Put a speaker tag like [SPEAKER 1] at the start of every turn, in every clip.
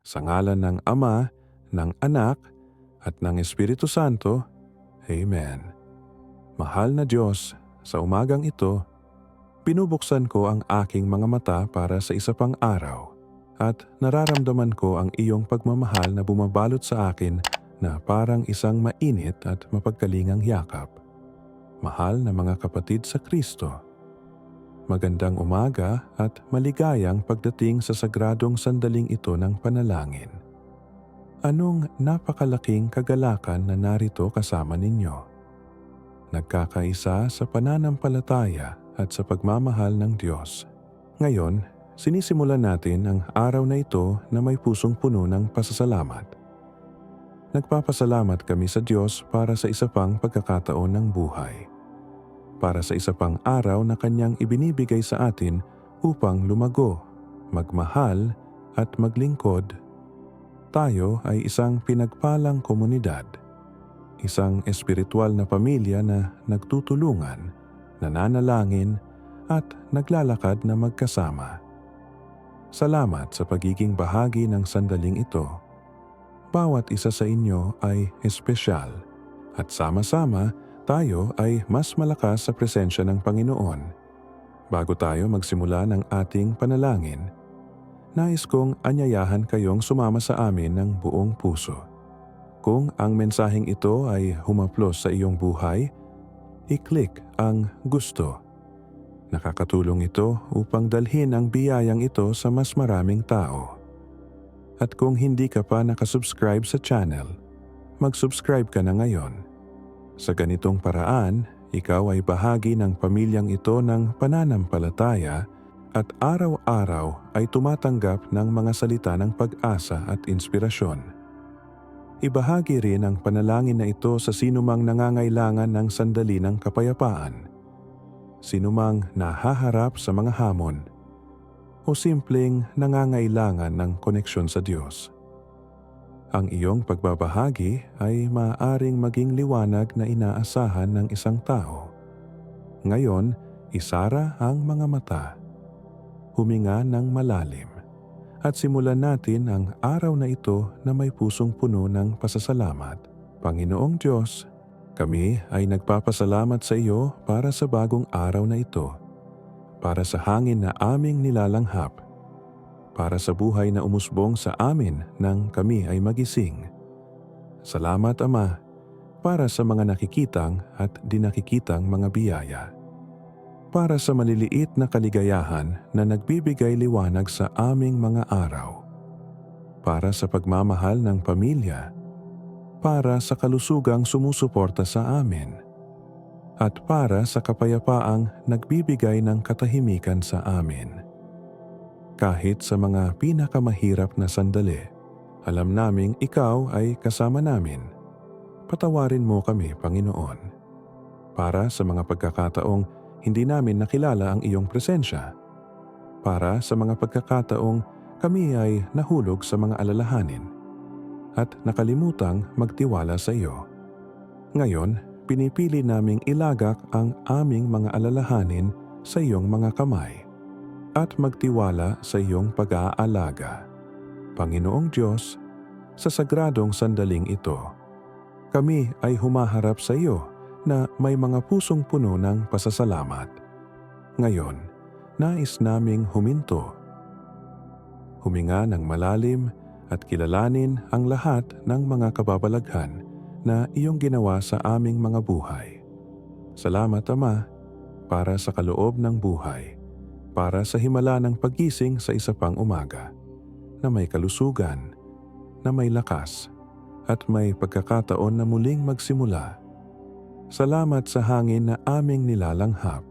[SPEAKER 1] Sa ngalan ng Ama, ng Anak, at ng Espiritu Santo. Amen. Mahal na Diyos, sa umagang ito, pinubuksan ko ang aking mga mata para sa isa pang araw at nararamdaman ko ang iyong pagmamahal na bumabalot sa akin na parang isang mainit at mapagkalingang yakap. Mahal na mga kapatid sa Kristo, magandang umaga at maligayang pagdating sa sagradong sandaling ito ng panalangin. Anong napakalaking kagalakan na narito kasama ninyo? Nagkakaisa sa pananampalataya at sa pagmamahal ng Diyos. Ngayon, sinisimulan natin ang araw na ito na may pusong puno ng pasasalamat. Nagpapasalamat kami sa Diyos para sa isa pang pagkakataon ng buhay. Para sa isa pang araw na Kanyang ibinibigay sa atin upang lumago, magmahal at maglingkod. Tayo ay isang pinagpalang komunidad. Isang espiritual na pamilya na nagtutulungan, nananalangin at naglalakad na magkasama. Salamat sa pagiging bahagi ng sandaling ito. Bawat isa sa inyo ay espesyal at sama-sama tayo ay mas malakas sa presensya ng Panginoon. Bago tayo magsimula ng ating panalangin, nais kong anyayahan kayong sumama sa amin ng buong puso. Kung ang mensaheng ito ay humaplos sa iyong buhay, i-click ang gusto. Nakakatulong ito upang dalhin ang biyayang ito sa mas maraming tao. At kung hindi ka pa nakasubscribe sa channel, mag-subscribe ka na ngayon. Sa ganitong paraan, ikaw ay bahagi ng pamilyang ito ng pananampalataya at araw-araw ay tumatanggap ng mga salita ng pag-asa at inspirasyon. Ibahagi rin ang panalangin na ito sa sinumang nangangailangan ng sandali ng kapayapaan, sinumang nahaharap sa mga hamon, o simpleng nangangailangan ng koneksyon sa Diyos. Ang iyong pagbabahagi ay maaaring maging liwanag na inaasahan ng isang tao. Ngayon, isara ang mga mata. Huminga ng malalim. At simulan natin ang araw na ito na may pusong puno ng pasasalamat. Panginoong Diyos, kami ay nagpapasalamat sa iyo para sa bagong araw na ito. Para sa hangin na aming nilalanghap para sa buhay na umusbong sa amin nang kami ay magising. Salamat Ama para sa mga nakikitang at dinakikitang mga biyaya. Para sa maliliit na kaligayahan na nagbibigay liwanag sa aming mga araw. Para sa pagmamahal ng pamilya. Para sa kalusugang sumusuporta sa amin. At para sa kapayapaang nagbibigay ng katahimikan sa amin. Kahit sa mga pinakamahirap na sandali, alam naming ikaw ay kasama namin. Patawarin mo kami, Panginoon. Para sa mga pagkakataong hindi namin nakilala ang iyong presensya. Para sa mga pagkakataong kami ay nahulog sa mga alalahanin at nakalimutang magtiwala sa iyo. Ngayon, pinipili naming ilagak ang aming mga alalahanin sa iyong mga kamay at magtiwala sa iyong pag-aalaga. Panginoong Diyos, sa sagradong sandaling ito, kami ay humaharap sa iyo na may mga pusong puno ng pasasalamat. Ngayon, nais naming huminto. Huminga ng malalim at kilalanin ang lahat ng mga kababalaghan na iyong ginawa sa aming mga buhay. Salamat Ama para sa kaloob ng buhay para sa himala ng pagising sa isa pang umaga na may kalusugan, na may lakas, at may pagkakataon na muling magsimula. Salamat sa hangin na aming nilalanghap,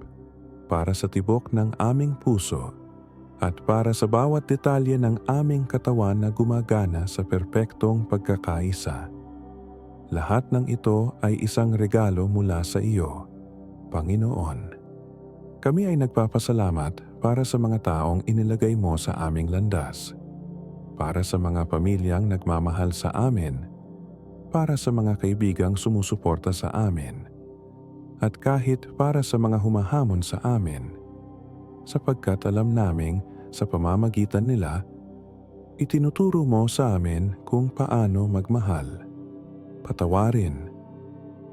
[SPEAKER 1] para sa tibok ng aming puso, at para sa bawat detalye ng aming katawan na gumagana sa perpektong pagkakaisa. Lahat ng ito ay isang regalo mula sa iyo, Panginoon. Kami ay nagpapasalamat para sa mga taong inilagay mo sa aming landas, para sa mga pamilyang nagmamahal sa amin, para sa mga kaibigang sumusuporta sa amin, at kahit para sa mga humahamon sa amin, sapagkat alam naming sa pamamagitan nila, itinuturo mo sa amin kung paano magmahal, patawarin,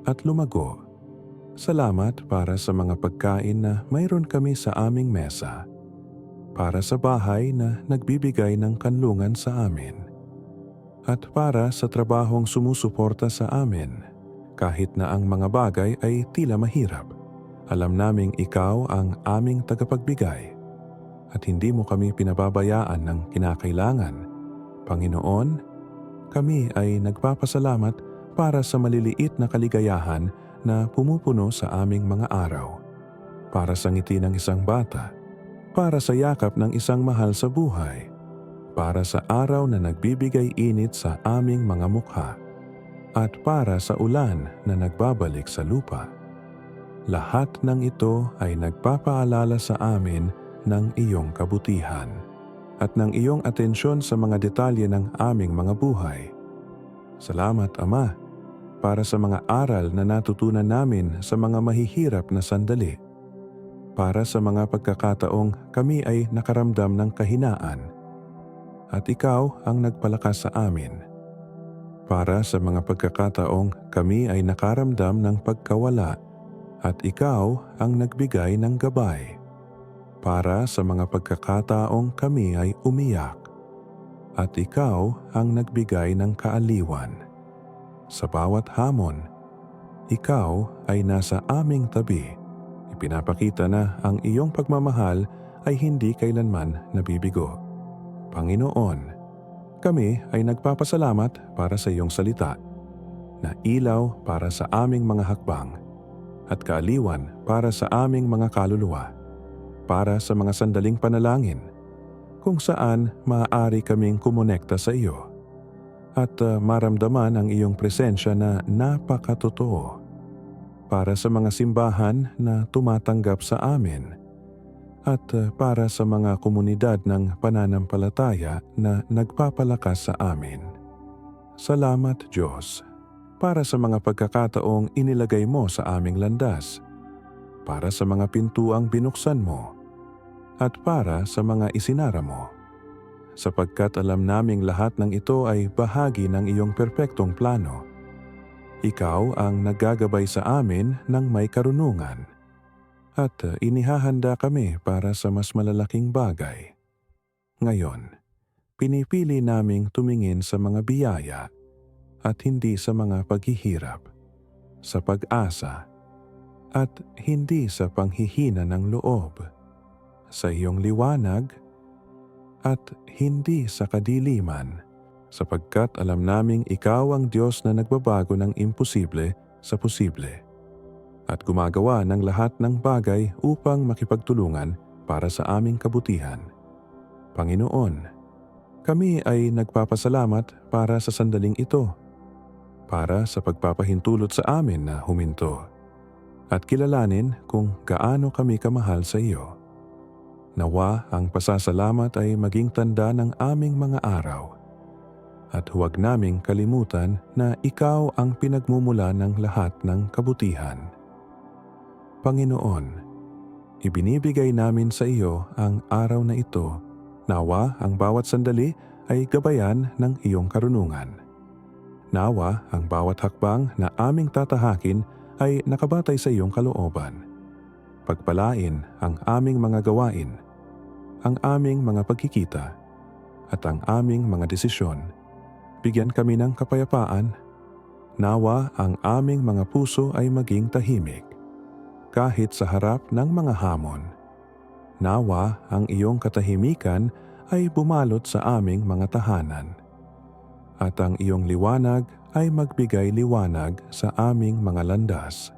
[SPEAKER 1] at lumago. Salamat para sa mga pagkain na mayroon kami sa aming mesa, para sa bahay na nagbibigay ng kanlungan sa amin, at para sa trabahong sumusuporta sa amin kahit na ang mga bagay ay tila mahirap. Alam naming ikaw ang aming tagapagbigay at hindi mo kami pinababayaan ng kinakailangan. Panginoon, kami ay nagpapasalamat para sa maliliit na kaligayahan na pumupuno sa aming mga araw. Para sa ngiti ng isang bata, para sa yakap ng isang mahal sa buhay, para sa araw na nagbibigay init sa aming mga mukha, at para sa ulan na nagbabalik sa lupa. Lahat ng ito ay nagpapaalala sa amin ng iyong kabutihan at ng iyong atensyon sa mga detalye ng aming mga buhay. Salamat, Ama, para sa mga aral na natutunan namin sa mga mahihirap na sandali, para sa mga pagkakataong kami ay nakaramdam ng kahinaan, at ikaw ang nagpalakas sa amin. Para sa mga pagkakataong kami ay nakaramdam ng pagkawala at ikaw ang nagbigay ng gabay. Para sa mga pagkakataong kami ay umiyak at ikaw ang nagbigay ng kaaliwan. Sa bawat hamon, ikaw ay nasa aming tabi. Ipinapakita na ang iyong pagmamahal ay hindi kailanman nabibigo. Panginoon, kami ay nagpapasalamat para sa iyong salita na ilaw para sa aming mga hakbang at kaaliwan para sa aming mga kaluluwa, para sa mga sandaling panalangin, kung saan maaari kaming kumonekta sa iyo at uh, maramdaman ang iyong presensya na napakatotoo para sa mga simbahan na tumatanggap sa amin at uh, para sa mga komunidad ng pananampalataya na nagpapalakas sa amin. Salamat Diyos para sa mga pagkakataong inilagay mo sa aming landas, para sa mga pintuang binuksan mo, at para sa mga isinara mo. Sapagkat alam naming lahat ng ito ay bahagi ng iyong perpektong plano. Ikaw ang naggagabay sa amin ng may karunungan at inihahanda kami para sa mas malalaking bagay. Ngayon, pinipili naming tumingin sa mga biyaya at hindi sa mga paghihirap, sa pag-asa, at hindi sa panghihina ng loob, sa iyong liwanag, at hindi sa kadiliman, sapagkat alam naming ikaw ang Diyos na nagbabago ng imposible sa posible, at gumagawa ng lahat ng bagay upang makipagtulungan para sa aming kabutihan. Panginoon, kami ay nagpapasalamat para sa sandaling ito para sa pagpapahintulot sa amin na huminto at kilalanin kung gaano kami kamahal sa iyo. Nawa ang pasasalamat ay maging tanda ng aming mga araw at huwag naming kalimutan na ikaw ang pinagmumula ng lahat ng kabutihan. Panginoon, ibinibigay namin sa iyo ang araw na ito. Nawa ang bawat sandali ay gabayan ng iyong karunungan. Nawa ang bawat hakbang na aming tatahakin ay nakabatay sa iyong kalooban. Pagpalain ang aming mga gawain, ang aming mga pagkikita, at ang aming mga desisyon. Bigyan kami ng kapayapaan. Nawa ang aming mga puso ay maging tahimik, kahit sa harap ng mga hamon. Nawa ang iyong katahimikan ay bumalot sa aming mga tahanan at ang iyong liwanag ay magbigay liwanag sa aming mga landas.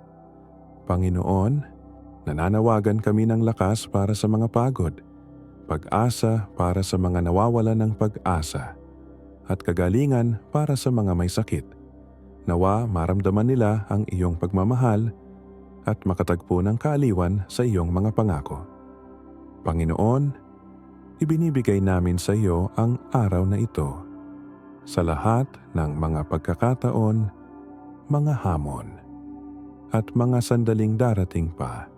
[SPEAKER 1] Panginoon, nananawagan kami ng lakas para sa mga pagod, pag-asa para sa mga nawawala ng pag-asa, at kagalingan para sa mga may sakit. Nawa maramdaman nila ang iyong pagmamahal at makatagpo ng kaaliwan sa iyong mga pangako. Panginoon, ibinibigay namin sa iyo ang araw na ito sa lahat ng mga pagkakataon, mga hamon, at mga sandaling darating pa.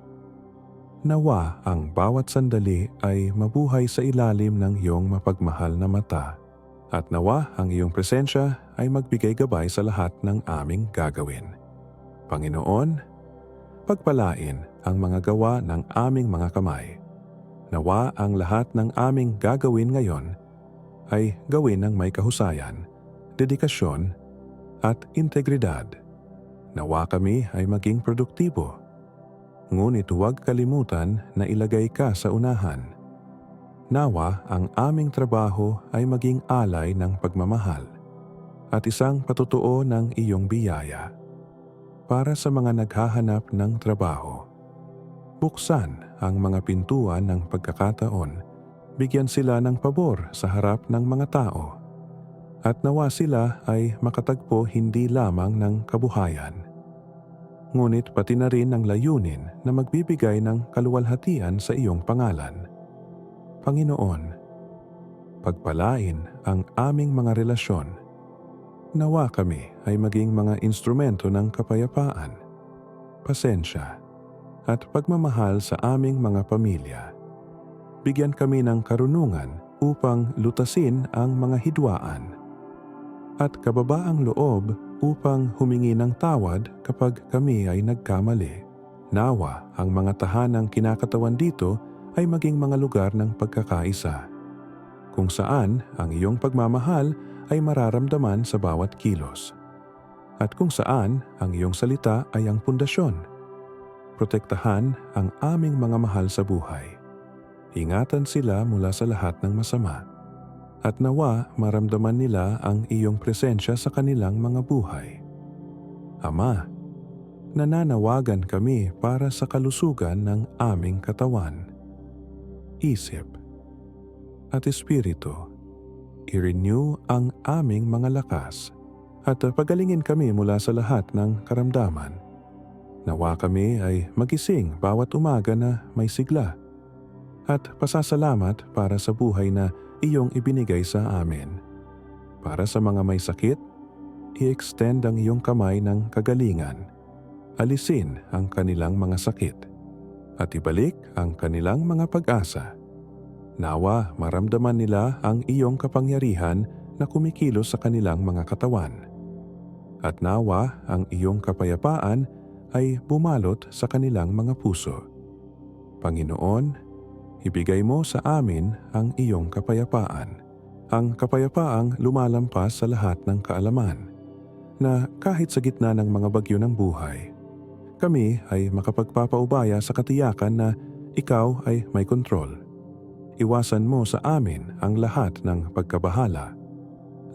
[SPEAKER 1] Nawa ang bawat sandali ay mabuhay sa ilalim ng iyong mapagmahal na mata At nawa ang iyong presensya ay magbigay gabay sa lahat ng aming gagawin. Panginoon, pagpalain ang mga gawa ng aming mga kamay. Nawa ang lahat ng aming gagawin ngayon ay gawin ng may kahusayan, dedikasyon at integridad. Nawa kami ay maging produktibo. Ngunit huwag kalimutan na ilagay ka sa unahan. Nawa ang aming trabaho ay maging alay ng pagmamahal at isang patutuo ng iyong biyaya. Para sa mga naghahanap ng trabaho, buksan ang mga pintuan ng pagkakataon, bigyan sila ng pabor sa harap ng mga tao, at nawa sila ay makatagpo hindi lamang ng kabuhayan. Ngunit pati na rin ang layunin na magbibigay ng kaluwalhatian sa iyong pangalan. Panginoon, pagpalain ang aming mga relasyon. Nawa kami ay maging mga instrumento ng kapayapaan, pasensya, at pagmamahal sa aming mga pamilya. Bigyan kami ng karunungan upang lutasin ang mga hidwaan at kababaang loob upang humingi ng tawad kapag kami ay nagkamali. Nawa ang mga tahanang kinakatawan dito ay maging mga lugar ng pagkakaisa, kung saan ang iyong pagmamahal ay mararamdaman sa bawat kilos, at kung saan ang iyong salita ay ang pundasyon. Protektahan ang aming mga mahal sa buhay. Ingatan sila mula sa lahat ng masama, at nawa maramdaman nila ang iyong presensya sa kanilang mga buhay. Ama, nananawagan kami para sa kalusugan ng aming katawan isip, at espiritu. I-renew ang aming mga lakas at pagalingin kami mula sa lahat ng karamdaman. Nawa kami ay magising bawat umaga na may sigla at pasasalamat para sa buhay na iyong ibinigay sa amin. Para sa mga may sakit, i-extend ang iyong kamay ng kagalingan. Alisin ang kanilang mga sakit at ibalik ang kanilang mga pag-asa. Nawa maramdaman nila ang iyong kapangyarihan na kumikilos sa kanilang mga katawan. At nawa ang iyong kapayapaan ay bumalot sa kanilang mga puso. Panginoon, ibigay mo sa amin ang iyong kapayapaan, ang kapayapaang lumalampas sa lahat ng kaalaman, na kahit sa gitna ng mga bagyo ng buhay, kami ay makapagpapaubaya sa katiyakan na ikaw ay may kontrol. Iwasan mo sa amin ang lahat ng pagkabahala,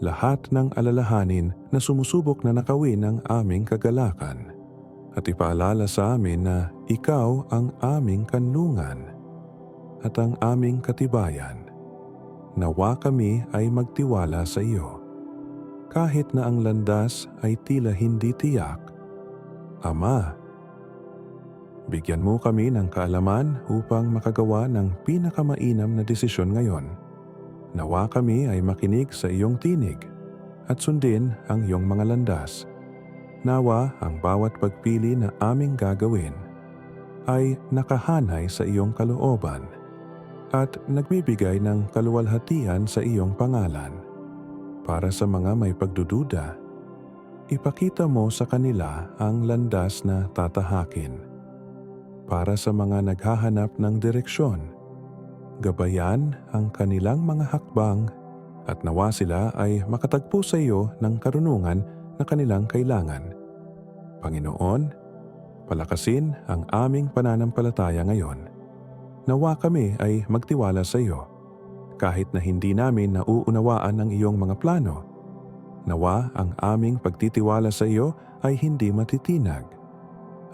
[SPEAKER 1] lahat ng alalahanin na sumusubok na nakawin ang aming kagalakan, at ipaalala sa amin na ikaw ang aming kanlungan at ang aming katibayan. Nawa kami ay magtiwala sa iyo. Kahit na ang landas ay tila hindi tiyak, Ama, Bigyan mo kami ng kaalaman upang makagawa ng pinakamainam na desisyon ngayon. Nawa kami ay makinig sa iyong tinig at sundin ang iyong mga landas. Nawa ang bawat pagpili na aming gagawin ay nakahanay sa iyong kalooban at nagbibigay ng kaluwalhatian sa iyong pangalan. Para sa mga may pagdududa, ipakita mo sa kanila ang landas na tatahakin para sa mga naghahanap ng direksyon. Gabayan ang kanilang mga hakbang at nawa sila ay makatagpo sa iyo ng karunungan na kanilang kailangan. Panginoon, palakasin ang aming pananampalataya ngayon. Nawa kami ay magtiwala sa iyo kahit na hindi namin nauunawaan ang iyong mga plano. Nawa ang aming pagtitiwala sa iyo ay hindi matitinag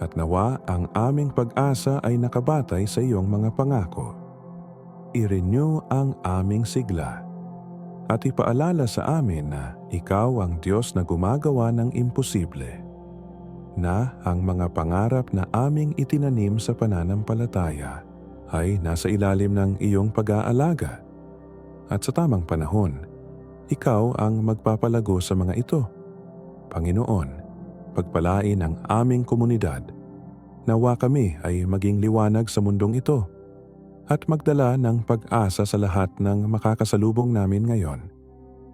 [SPEAKER 1] at nawa ang aming pag-asa ay nakabatay sa iyong mga pangako. I-renew ang aming sigla at ipaalala sa amin na ikaw ang Diyos na gumagawa ng imposible, na ang mga pangarap na aming itinanim sa pananampalataya ay nasa ilalim ng iyong pag-aalaga. At sa tamang panahon, ikaw ang magpapalago sa mga ito. Panginoon, pagpalain ang aming komunidad. Nawa kami ay maging liwanag sa mundong ito at magdala ng pag-asa sa lahat ng makakasalubong namin ngayon.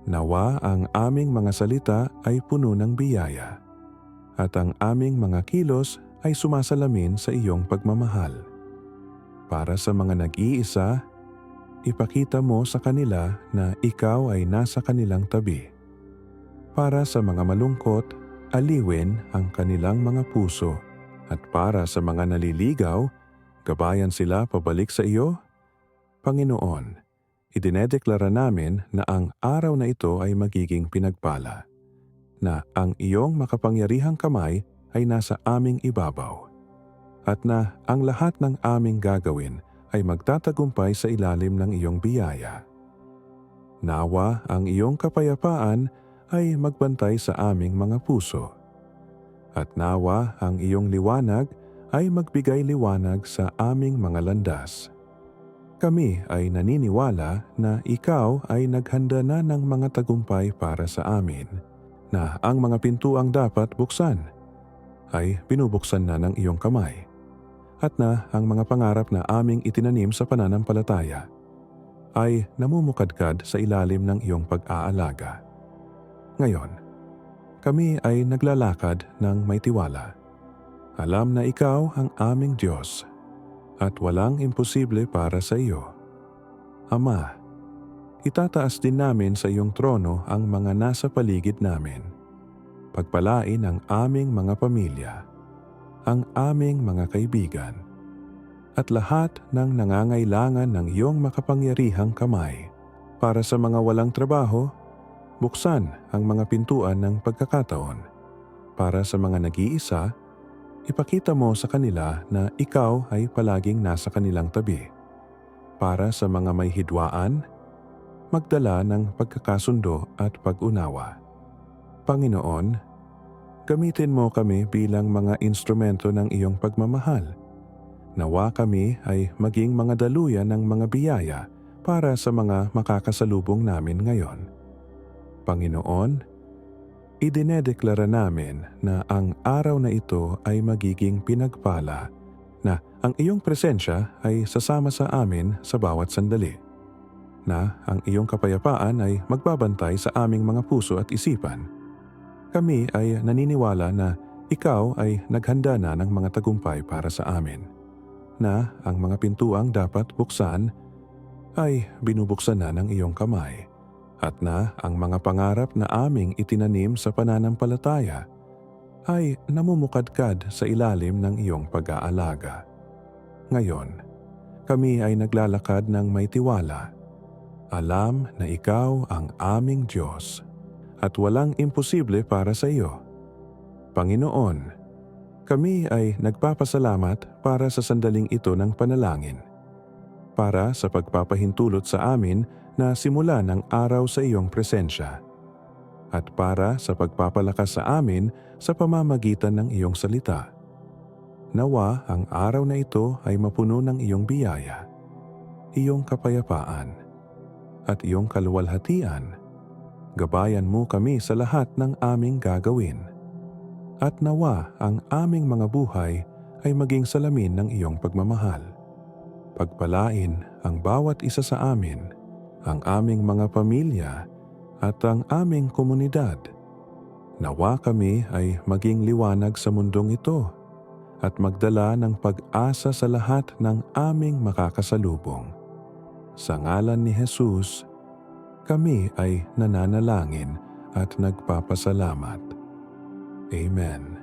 [SPEAKER 1] Nawa ang aming mga salita ay puno ng biyaya at ang aming mga kilos ay sumasalamin sa iyong pagmamahal. Para sa mga nag-iisa, ipakita mo sa kanila na ikaw ay nasa kanilang tabi. Para sa mga malungkot, aliwin ang kanilang mga puso at para sa mga naliligaw, gabayan sila pabalik sa iyo? Panginoon, idinedeklara namin na ang araw na ito ay magiging pinagpala, na ang iyong makapangyarihang kamay ay nasa aming ibabaw, at na ang lahat ng aming gagawin ay magtatagumpay sa ilalim ng iyong biyaya. Nawa ang iyong kapayapaan ay magbantay sa aming mga puso. At nawa ang iyong liwanag ay magbigay liwanag sa aming mga landas. Kami ay naniniwala na ikaw ay naghanda na ng mga tagumpay para sa amin, na ang mga pintuang dapat buksan ay binubuksan na ng iyong kamay, at na ang mga pangarap na aming itinanim sa pananampalataya ay namumukadkad sa ilalim ng iyong pag-aalaga. Ngayon, kami ay naglalakad ng may tiwala. Alam na ikaw ang aming Diyos at walang imposible para sa iyo. Ama, itataas din namin sa iyong trono ang mga nasa paligid namin. Pagpalain ang aming mga pamilya, ang aming mga kaibigan, at lahat ng nangangailangan ng iyong makapangyarihang kamay. Para sa mga walang trabaho, buksan ang mga pintuan ng pagkakataon. Para sa mga nag-iisa, ipakita mo sa kanila na ikaw ay palaging nasa kanilang tabi. Para sa mga may hidwaan, magdala ng pagkakasundo at pag-unawa. Panginoon, gamitin mo kami bilang mga instrumento ng iyong pagmamahal. Nawa kami ay maging mga daluyan ng mga biyaya para sa mga makakasalubong namin ngayon. Panginoon, idinedeklara namin na ang araw na ito ay magiging pinagpala na ang iyong presensya ay sasama sa amin sa bawat sandali na ang iyong kapayapaan ay magbabantay sa aming mga puso at isipan. Kami ay naniniwala na ikaw ay naghanda na ng mga tagumpay para sa amin, na ang mga pintuang dapat buksan ay binubuksan na ng iyong kamay at na ang mga pangarap na aming itinanim sa pananampalataya ay namumukadkad sa ilalim ng iyong pag-aalaga. Ngayon, kami ay naglalakad ng may tiwala. Alam na ikaw ang aming Diyos at walang imposible para sa iyo. Panginoon, kami ay nagpapasalamat para sa sandaling ito ng panalangin para sa pagpapahintulot sa amin na simula ng araw sa iyong presensya at para sa pagpapalakas sa amin sa pamamagitan ng iyong salita. Nawa ang araw na ito ay mapuno ng iyong biyaya, iyong kapayapaan, at iyong kaluwalhatian. Gabayan mo kami sa lahat ng aming gagawin. At nawa ang aming mga buhay ay maging salamin ng iyong pagmamahal pagpalain ang bawat isa sa amin, ang aming mga pamilya at ang aming komunidad. Nawa kami ay maging liwanag sa mundong ito at magdala ng pag-asa sa lahat ng aming makakasalubong. Sa ngalan ni Jesus, kami ay nananalangin at nagpapasalamat. Amen.